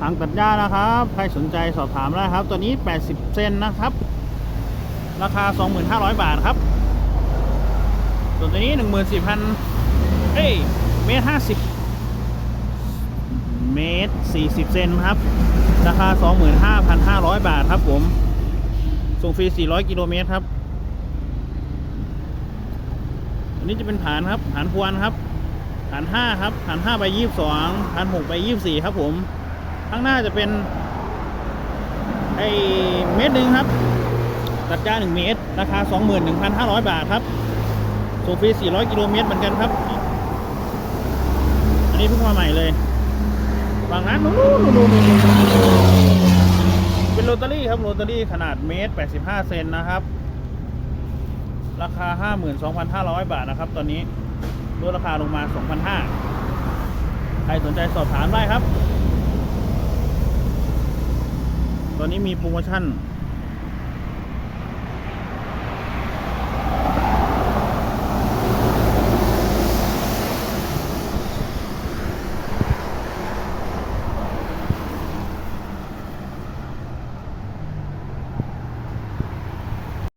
ถังตัดหญ้านะครับ ใครสนใจสอบถามได้ครับ ตัวนี้ 80 เซนนะครับ ราคา 25,000 บาทครับ ส่วนตัวนี้ 14,000เอ้ยเมตร50 เมตร 40 เซนครับ ราคา 25,500 บาทครับผม ส่งฟรี 400 กิโลเมตรครับอันนี้จะเป็นฐานครับฐานพวนครับฐานห้าครับฐานห้าไปยี่สิบสองฐานหกไปยี่สิบสี่ครับผม ข้างหน้าจะเป็น ไอเมตรหนึ่งครับตัดจ้าหนึ่งเมตร ราคาสองหมื่นหนึ่งพันห้าร้อยบาทครับส่งฟรีสี่ร้อยกิโลเมตรเหมือนกันครับ อันนี้เพิ่งมาใหม่เลยฝั่งนั้นนู้นนู้นนู้นนู้นเป็นโรตารี่ครับโรตารี่ขนาดเมตรแปดสิบห้าเซนนะครับ ราคาห้าหมื่นสองพันห้าร้อยบาทนะครับ ตอนนี้ลดราคาลงมา 2,500 ใครสนใจสอบถามได้ครับ ตอน นี้มีโปรโมชั่น